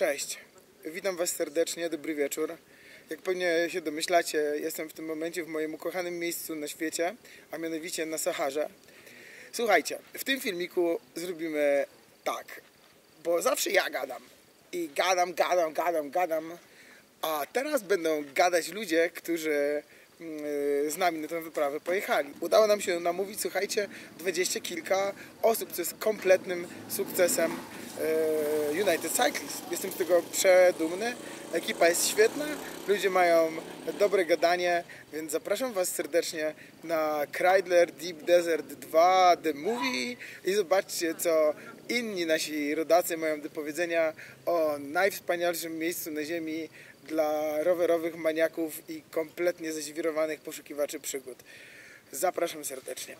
Cześć, witam Was serdecznie, dobry wieczór. Jak pewnie się domyślacie, jestem w tym momencie w moim ukochanym miejscu na świecie, a mianowicie na Saharze. Słuchajcie, w tym filmiku zrobimy tak, bo zawsze ja gadam. I gadam, gadam, gadam, gadam, a teraz będą gadać ludzie, którzy z nami na tę wyprawę pojechali. Udało nam się namówić, słuchajcie, dwadzieścia kilka osób, co jest kompletnym sukcesem e, United Cyclist. Jestem z tego przedumny. Ekipa jest świetna, ludzie mają dobre gadanie, więc zapraszam Was serdecznie na Kreidler Deep Desert 2 The Movie i zobaczcie, co inni nasi rodacy mają do powiedzenia o najwspanialszym miejscu na ziemi dla rowerowych maniaków i kompletnie zaświrowanych poszukiwaczy przygód. Zapraszam serdecznie.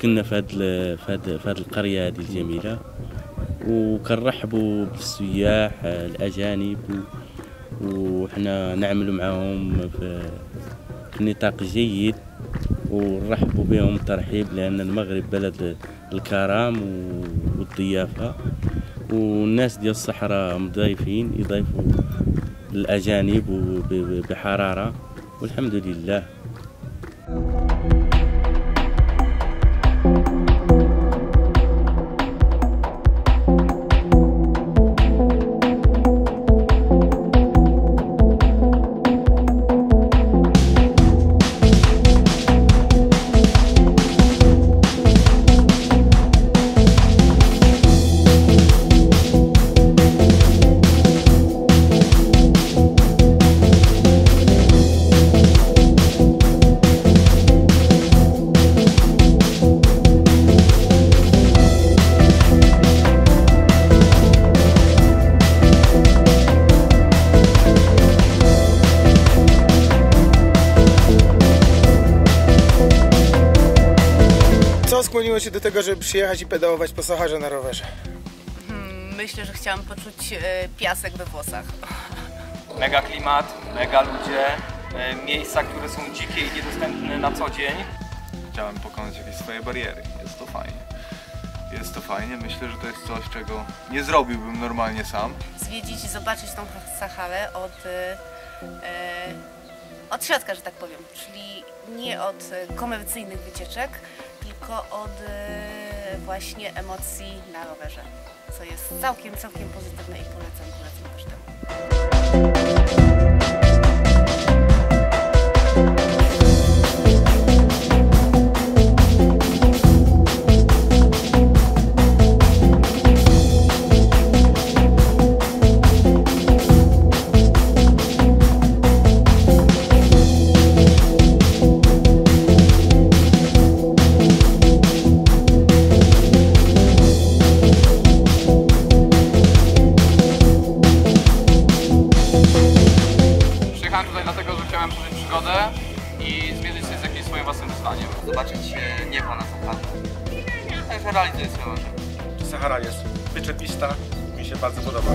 وسكننا في هاد في هاد في هاد القرية هذه الجميلة وكنرحبوا بالسياح الأجانب و- وحنا نعملوا معهم في نطاق جيد ونرحبوا بهم ترحيب لأن المغرب بلد الكرم و- والضيافة والناس ديال الصحراء مضايفين يضيفوا الأجانب وب- ب- بحرارة والحمد لله. Skłoniło Cię do tego, żeby przyjechać i pedałować po Saharze na rowerze? Hmm, Myślę, że chciałam poczuć e, piasek we włosach. Mega klimat, mega ludzie, e, miejsca, które są dzikie i niedostępne na co dzień. Chciałem pokonać jakieś swoje bariery. Jest to fajnie. Jest to fajnie. Myślę, że to jest coś, czego nie zrobiłbym normalnie sam. Zwiedzić i zobaczyć tą Saharę od, e, od środka, że tak powiem. Czyli nie od komercyjnych wycieczek, tylko od e, właśnie emocji na rowerze. Co jest całkiem, całkiem pozytywne i polecam, polecam każdemu. Przyjechałem tutaj dlatego, że chciałem przeżyć przygodę i zmierzyć się z jakimś swoim własnym wyzwaniem. zobaczyć niebo na Saharze. Także realizuję swoje marzenie. Sahara jest wyczepista, mi się bardzo podoba.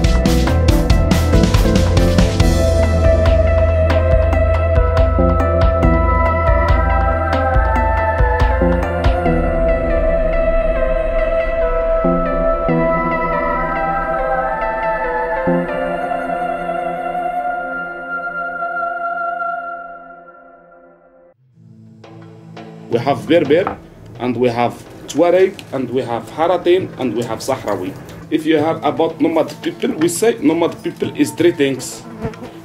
Have Berber, and we have Tuareg, and we have Haratin, and we have Sahrawi. If you have about nomad people, we say nomad people is three things.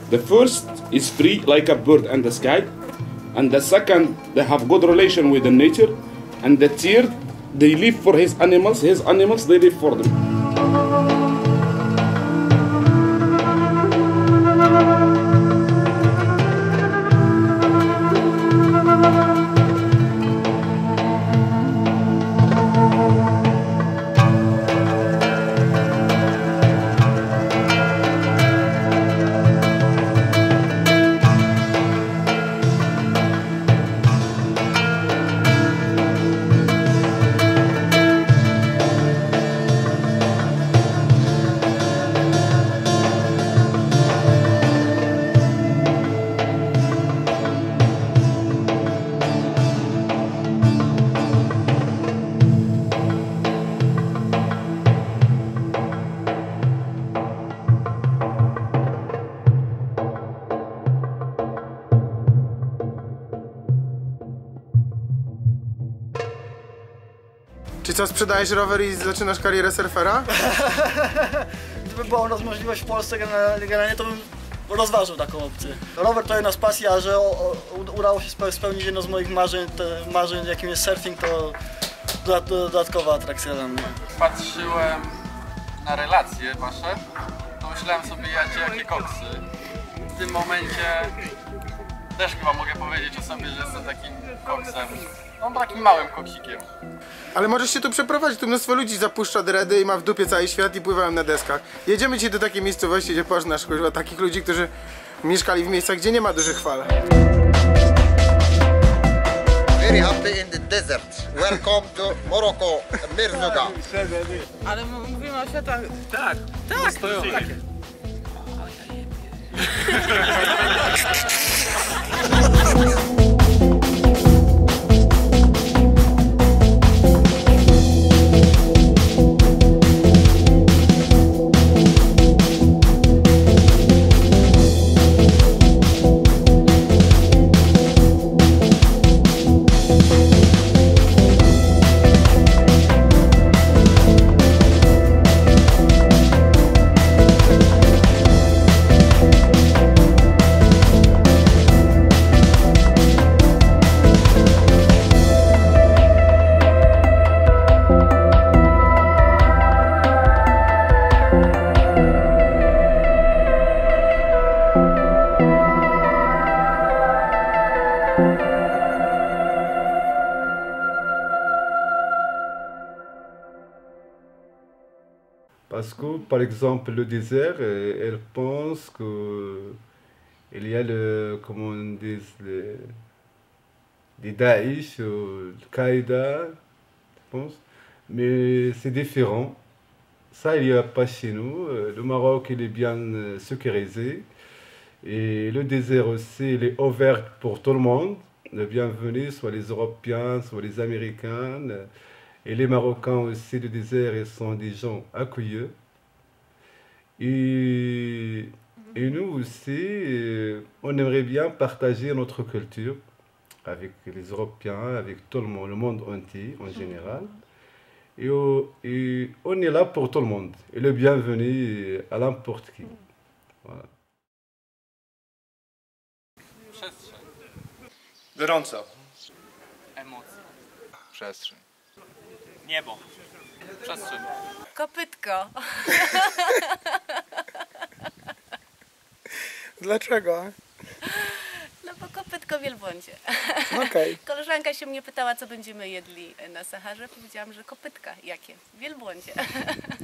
The first is free like a bird in the sky, and the second they have good relation with the nature, and the third they live for his animals, his animals they live for them. Czy co, sprzedajesz rower i zaczynasz karierę surfera? Gdyby była u nas możliwość w Polsce, generalnie, to bym rozważył taką opcję. Rower to jedna z pasji, a że o, o, u- udało się spe- spełnić jedno z moich marzeń, te marzeń jakim jest surfing, to dodat, dodatkowa atrakcja dla mnie. Patrzyłem na relacje wasze, to myślałem sobie, jacie jakie koksy. W tym momencie też chyba mogę powiedzieć o sobie, że jestem takim koksem. No takim małym koksikiem. Ale możesz się tu przeprowadzić, tu mnóstwo ludzi zapuszcza dredy i ma w dupie cały świat i pływają na deskach. Jedziemy dzisiaj do takiej miejscowości, gdzie poznasz kurwa, takich ludzi, którzy mieszkali w miejscach, gdzie nie ma dużych fal. Very happy in the desert. Welcome to Morocco, Mirzouga. Ale mówimy o światach. Tak, Tak, stoją. takie. Parce que, par exemple, le désert, euh, elle pense que il y a le, comment on dit, le, les Daesh, le Qaïda, je pense. Mais c'est différent. Ça, il n'y a pas chez nous. Euh, Le Maroc, il est bien euh, sécurisé. Et le désert aussi, il est ouvert pour tout le monde. Le soit les Européens, soit les Américains. Et les Marocains aussi, le désert, ils sont des gens accueillants. Et, et nous aussi, euh, on aimerait bien partager notre culture avec les Européens, avec tout le monde, le monde entier en général. Et, on est là pour tout le monde. Et le bienvenu à n'importe qui. Voilà. Gorąco. Emocje. Przestrzeń. Niebo. Przestrzeń. Kopytko. Dlaczego? No bo kopytko w wielbłądzie. Okej. Koleżanka się mnie pytała, co będziemy jedli na Saharze. Powiedziałam, że kopytka. Jakie? W wielbłądzie.